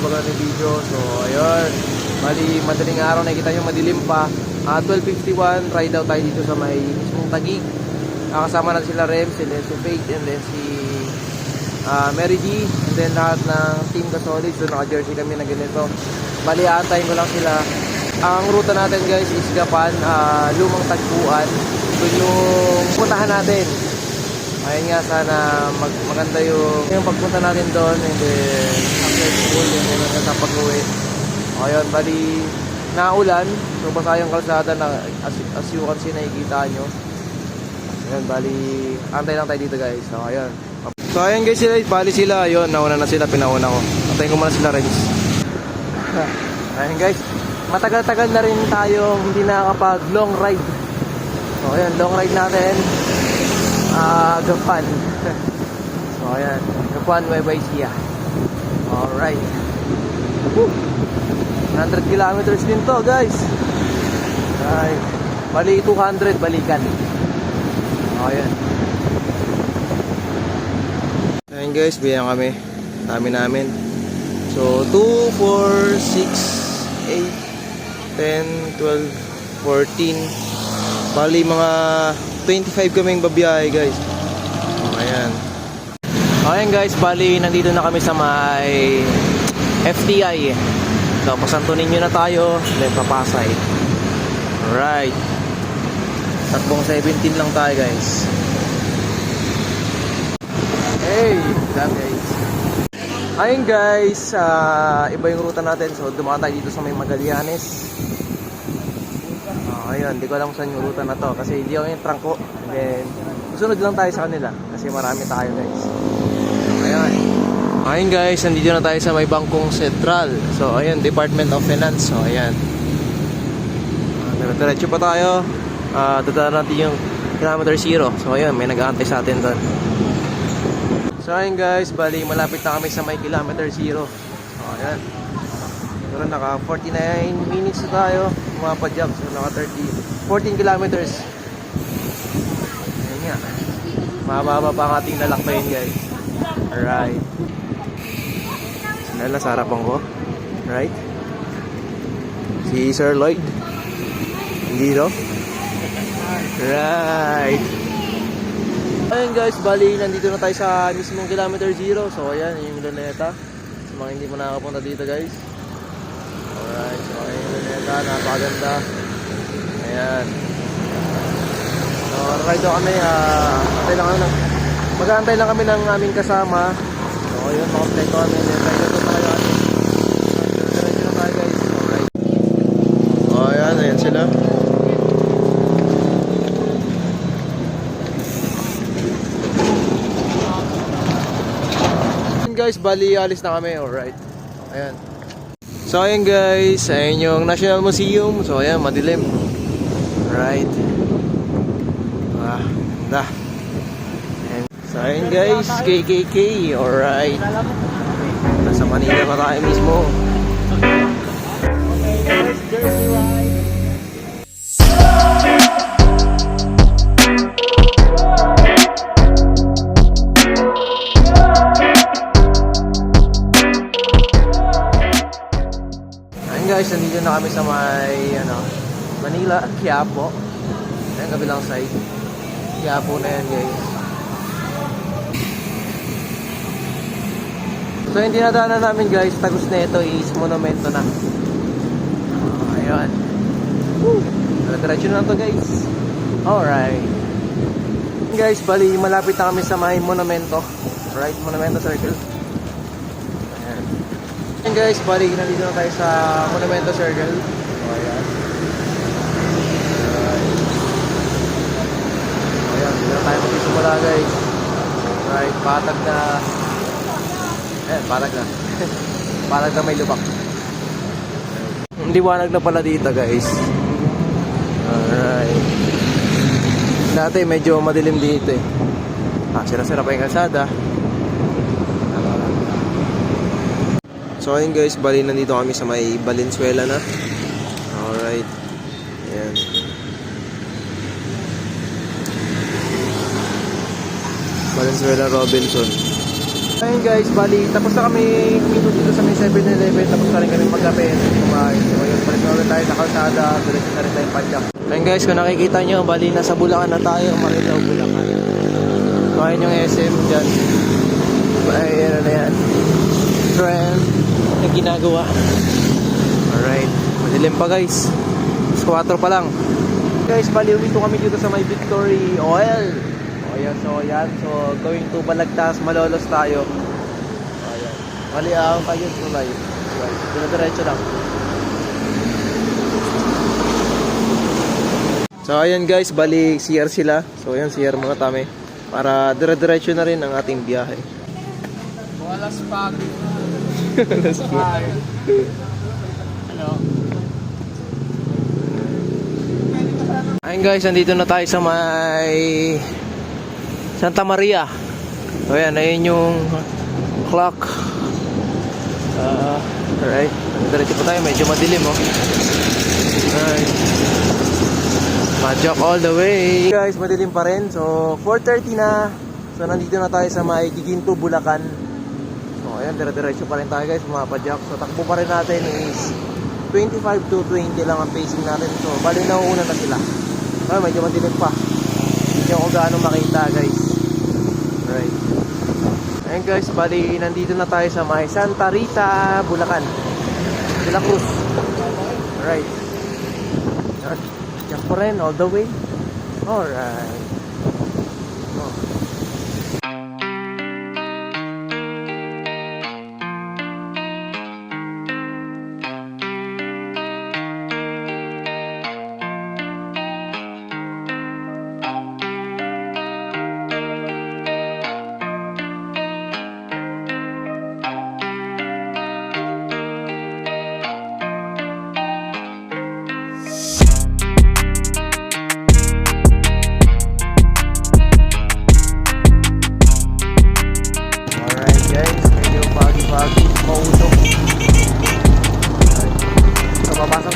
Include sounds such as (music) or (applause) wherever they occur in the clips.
baga ng video. So, ayun. Bali, madaling araw, nakikita nyo madilim pa. Ah, 12.51, ride out tayo dito sa may mismong Tagig. Ah, kasama natin sila Rem, si Lenzo Faith, and then si ah, Mary G. And then lahat ng Team Kasolid. So, naka-jersey kami na ganito. Bali, aantayin ko lang sila. Ang ruta natin guys is Gapan, ah, Lumang Tagpuan. Doon yung puntahan natin. Ayun nga, sana mag maganda yung, yung pagpunta natin doon and then after school, yun yun hanggang sa pag-uwi. Ayun, bali, naulan. So, basa yung kalsada na as, as you can see, nakikita nyo. Ayun, bali, antay lang tayo dito guys. So, ayun. So, ayun guys sila, bali sila. Ayun, nauna na sila, pinauna ko. Antayin ko muna sila, Renz. (laughs) ayun guys, matagal-tagal na rin tayong hindi nakakapag long ride. So, ayun, long ride natin. Ah, Gapan. (laughs) so, ayan. Gapan, Nueva Ecija. Alright. Woo! 100 kilometers din to, guys. Ay, bali 200 balikan. Ayan. Ayan guys, biyan kami. Dami namin. So, 2, 4, 6, 8, 10, 12, 14. Bali mga 25 kaming babiyahe guys. Oh, ayan. Ayan guys, bali nandito na kami sa may FTI. So, pasantunin nyo na tayo. Then papasay. Alright. Takbong 17 lang tayo guys. Hey, dam guys. Ayun guys, ah, iba yung ruta natin. So, dumaan tayo dito sa may Magallanes. Ayun, hindi ko alam saan yung ruta na to kasi hindi ako yung trangko. And then, sunod lang tayo sa kanila kasi marami tayo guys. Ayun. Ayun guys, nandito na tayo sa may Bangkong Sentral. So, ayun, Department of Finance. So, ayan. Uh, diretso pa tayo. Uh, dadaan natin yung kilometer zero. So, ayun, may nag-aantay sa atin doon. So, ayun guys, bali, malapit na kami sa may kilometer zero. So, ayan. Pero naka 49 minutes na tayo pumapadyak so naka 30 14 kilometers. Ayun nga. Mababa pa ang ating lalakbayin guys. Alright. Sinala sa harapan ko. Right si Sir Lloyd. Hindi no? Right ayun guys. Bali nandito na tayo sa mismong kilometer zero. So ayan yung luneta. Sa mga hindi mo nakakapunta dito guys Alright, so ayun yung luneta, napakaganda. Ayan. So, ride daw kami, ah, antay lang ng, mag-aantay lang kami ng aming kasama. So, ayun, makompleto kami. Then, ride daw talaga kami. Diretso na tayo guys. Alright. Oh, ayan, ayan sila. Guys, bali alis na kami. Alright. Ayan. So ayun guys, ayun yung National Museum. So ayan, madilim. Right. Ah, ganda. And, so ayun guys, KKK. Alright. Nasa Manila pa tayo mismo. Ayun guys, nandito na kami sa may ano, Manila, Quiapo. Ayun, kabilang side. Quiapo na yan guys. So yung dinadaanan namin guys, tagus na ito is monumento na. Oh, ayun. Woo! Diretso na to guys. Alright. Guys, bali malapit na kami sa may monumento. Right, monumento circle. Ayan guys, bali nandito na tayo sa Monumento Circle. So, ayan. Alright. Ayan, dito na tayo magsisimula guys. Right, patag na. Ayan, patag na. (laughs) patag na may lubak. Liwanag na pala dito guys. Alright. Dati medyo madilim dito eh. Ah, sira-sira pa yung kalsada. So ayun guys, bali nandito kami sa may Valenzuela na. Alright. Ayan. Valenzuela Robinson. Ayun guys, bali, tapos na kami umikot dito sa may 7-Eleven, tapos na rin kami magkape kumain. So ayun, balik na ulit tayo sa kalsada, diretso na rin tayo padyak. Ayun guys, kung nakikita nyo, bali, nasa Bulacan na tayo, Marilao, Bulacan. So ayun yung SM dyan. Ayun na yan. Trend na ginagawa. Alright, madilim pa guys. Mas 4 pa lang. Guys, bali, umito kami dito sa may Victory Oil. O yan, so yan. So, going to Balagtas, Malolos tayo. O yan. Bali, ah, tayo tulay. Yan. Diretso lang. So, ayan guys, bali, CR sila. So, ayan, CR mga tame. Para dire-diretso na rin ang ating biyahe. Walas pag. Let's go. Ano? Ayun guys, nandito na tayo sa may Santa Maria. Ayan, ayun yung clock. Uh, alright, diretso po tayo, medyo madilim oh. Alright. Majok all the way. Guys, madilim pa rin. So, 4.30 na. So, nandito na tayo sa may Giginto, Bulacan. Ayan, dire-diretso pa rin tayo guys, mga padyak. So, takbo pa rin natin is 25 to 20 lang ang pacing natin. So, bali nauuna na sila. Ah, medyo madilim pa. Hindi ako gaano makita guys. Alright. Ayun guys, bali nandito na tayo sa may Santa Rita, Bulacan. De La Cruz. Alright. Diyan pa rin, all the way. Alright.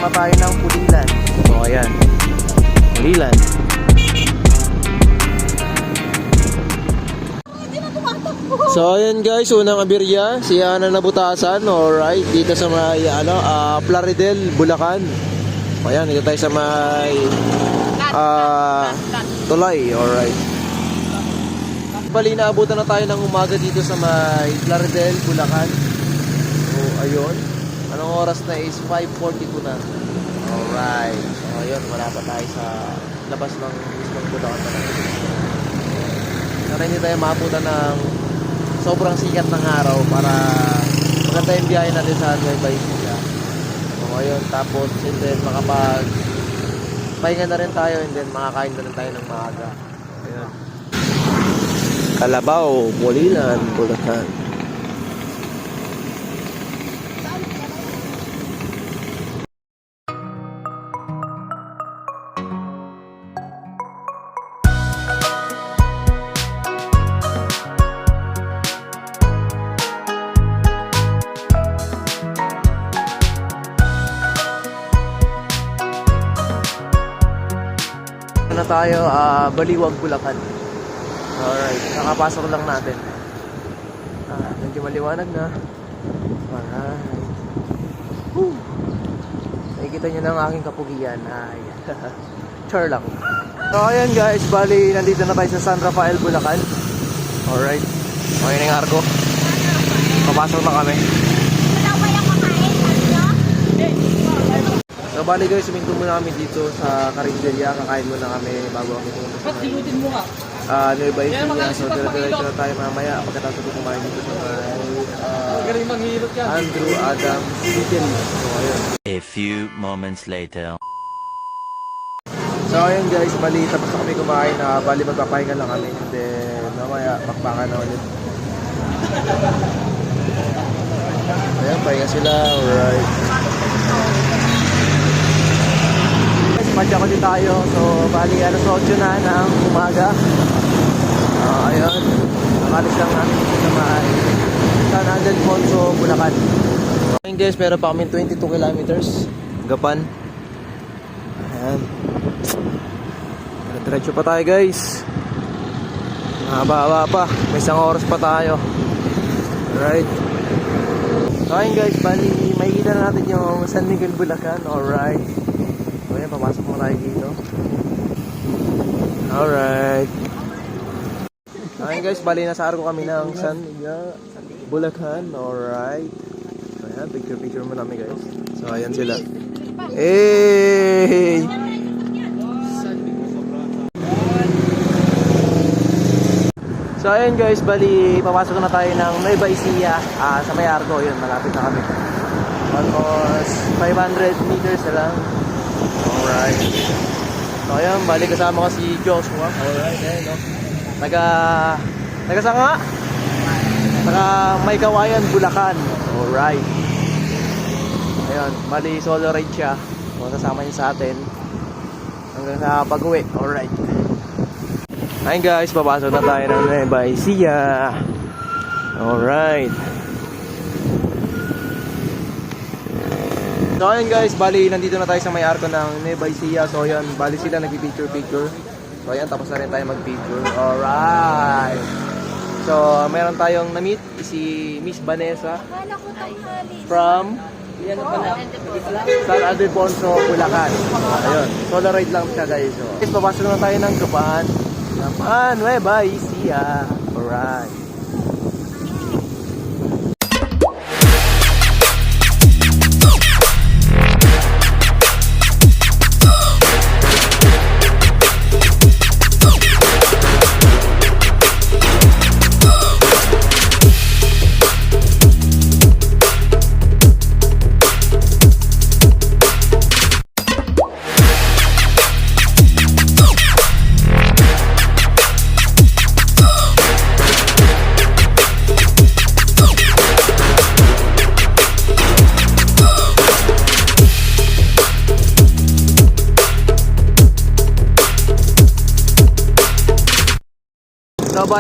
Na tayo ng Pulilan. So, ayan. Pulilan. So, ayan guys, unang abirya, si Ana Nabutasan, alright, dito sa may, ano, ah, Plaridel, Bulacan. Ayan, dito tayo sa may, ah, Tulay, alright. Bali, naabutan na tayo ng umaga dito sa may Plaridel, Bulacan. So, ayun. Anong oras na is 5.42 na. Alright. So, ayun. Wala pa tayo sa labas ng mismong Bulacan na Sana hindi tayo maabutan ng sobrang sikat ng araw para maganda yung biyahe natin sa Nueva Ecija. So, ayun. Tapos, and then makapag pahinga na rin tayo and then makakain na rin tayo ng maaga. Ayun. Kalabaw, Bolilan, Bulacan. Tayo, ah, Baliwag, Bulacan. Alright, nakapasok lang natin. Ah, medyo maliwanag na. Alright. Woo! Nakikita nyo na ang aking kapugian. Ay, (laughs) char lang. So, ayan guys, bali, nandito na tayo sa San Rafael, Bulacan. Alright. Okay na yung arko. Papasok na kami. Bali guys, suminto muna kami dito sa Carinderia. Kakain muna kami bago kami pumunta sa dilutin mo nga? uh, Nueva Yan, Ecija. So, na tayo mamaya pagkatapos ko kumain dito sa uh. Andrew Adams Eatery. So, ayun. A few moments later. So, ayun guys, bali, tapos na kami kumain. na bali, magpapahinga lang kami. And then, mamaya, pakpakan na ulit. Ayun, pahinga sila. Alright. Madya ko tayo. So, bali, alas 8 na ng umaga. Ah, ayun. Nakalis lang namin sa may San Alfonso, Bulacan. Ayun guys, meron pa kami 22 kilometers. Gapan. Ayan. Diretso pa tayo guys. Haba-haba pa. May isang oras pa tayo. Alright. So guys, bali, makikita na natin yung San Miguel Bulacan. Alright. Ayan, papasok mo tayo dito. Alright. So ayun guys, bali, nasa arko kami ng San Miguel Bulacan. Alright. Ayan, picture-picture mo namin guys. So ayan sila. Hey! So ayun guys, bali papasok na tayo ng Nueva Ecija ah, sa may Arco, yun, malapit na kami. Almost 500 meters na lang. Alright. So ayun, bali kasama ko si Joshua. Alright, ayun no. Taga, taga saan nga? Taga May Kawayan, Bulacan. Alright. Ayun, bali solo ride siya. So kasama niya sa atin. Hanggang sa pag-uwi. Alright. Ayun guys, papasok na tayo ng Nueva Ecija. Alright. So ayun guys, bali nandito na tayo sa may arko ng Nueva Ecija. So ayun, bali sila nagpi-picture-picture. So ayun, tapos na rin tayo mag-picture. Alright. So, meron tayong na-meet si Miss Vanessa Akala ko tanghali. from San Ildefonso, Bulacan. Ayun, solo ride lang siya guys. So, guys, papasok na tayo ng Japan. Japan, Nueva Ecija. Alright.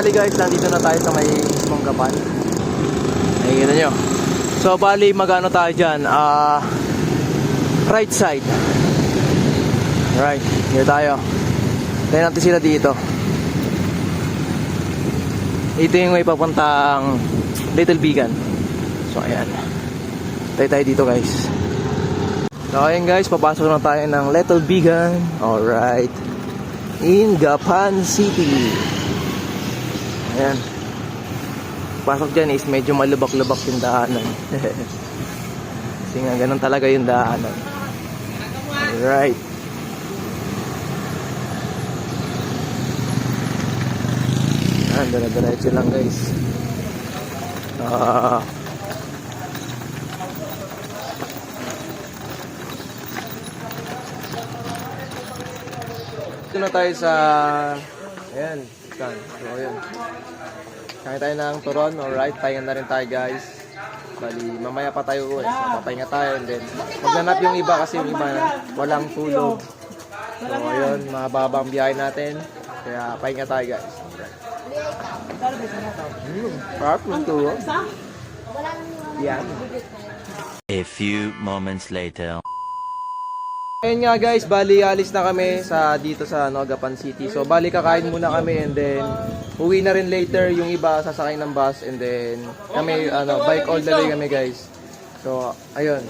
Bali guys, nandito na tayo sa may mismong gapan. Nakikita nyo. So, bali, magano tayo dyan? Ah, right side. Right, here tayo. Tayo natin sila dito. Ito yung may papuntang Little Bigan. So, ayan. Tayo tayo dito guys. So, ayan guys, papasok na tayo ng Little Bigan. Alright. In Gapan City. Ayan. Pasok dyan is medyo malubak-lubak yung daanan. (laughs) Kasi nga, ganun talaga yung daanan. Alright. Ayan, dala-diretso lang guys. Ah... Dito na tayo sa... Ayan, saan? So, ayan. Kain tayo ng turon, alright. Pahinga na rin tayo guys. Bali, mamaya pa tayo uwi. So, papahinga tayo and then maglanap yung iba kasi yung iba walang tulog. So, ayun, mababa ang biyahe natin. Kaya pahinga tayo guys. Alright. Hmm, sarap ng tulog. Yan. A few moments later. Ayun nga guys, bali alis na kami sa dito sa ano, Agapan City. So bali kakain muna kami and then uwi na rin later yung iba sasakay ng bus and then kami ano, bike all the way kami guys. So ayun.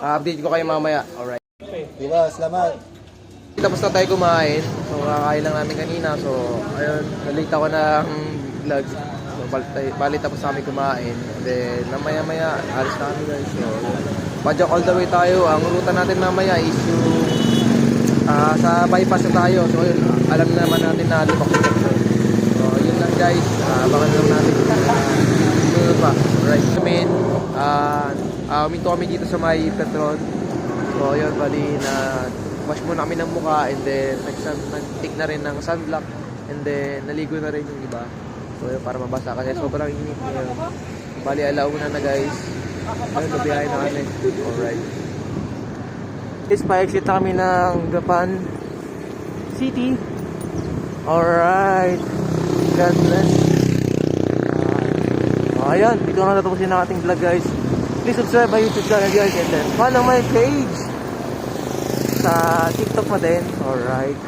update ko kayo mamaya. Alright. Diba, salamat. Tapos na tayo kumain. So kakain lang namin kanina. So ayun, nalate ako ng vlog. So bali, bali tapos kami kumain. And then mamaya maya alis na kami guys. So Pajak all the way tayo. Ang ruta natin mamaya is yung ah, sa bypass na tayo. So yun, alam na naman natin na lubak siya. So yun lang guys. Ah, abangan lang natin. Uh, pa. Right. Kami, ah, uh, uminto kami dito sa may Petron. So yun, bali na wash muna kami ng mukha and then nag- nag-take na rin ng sunblock and then naligo na rin yung iba. So yun, para mabasa kasi sobrang init ngayon. Bali alauna na guys. Ayun, nabiyahe na kami. Alright. Is pa-exit kami ng Gapan City. Alright. God bless. Uh, ayan, dito na natapusin ang ating vlog guys. Please subscribe my YouTube channel guys and then follow my page sa TikTok mo din. Alright.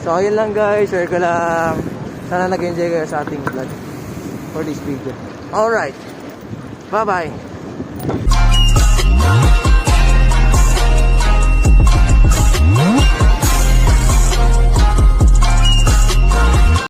So ayun lang guys, share ko lang. Sana nag-enjoy kayo sa ating vlog for this video. Alright. Bye-bye.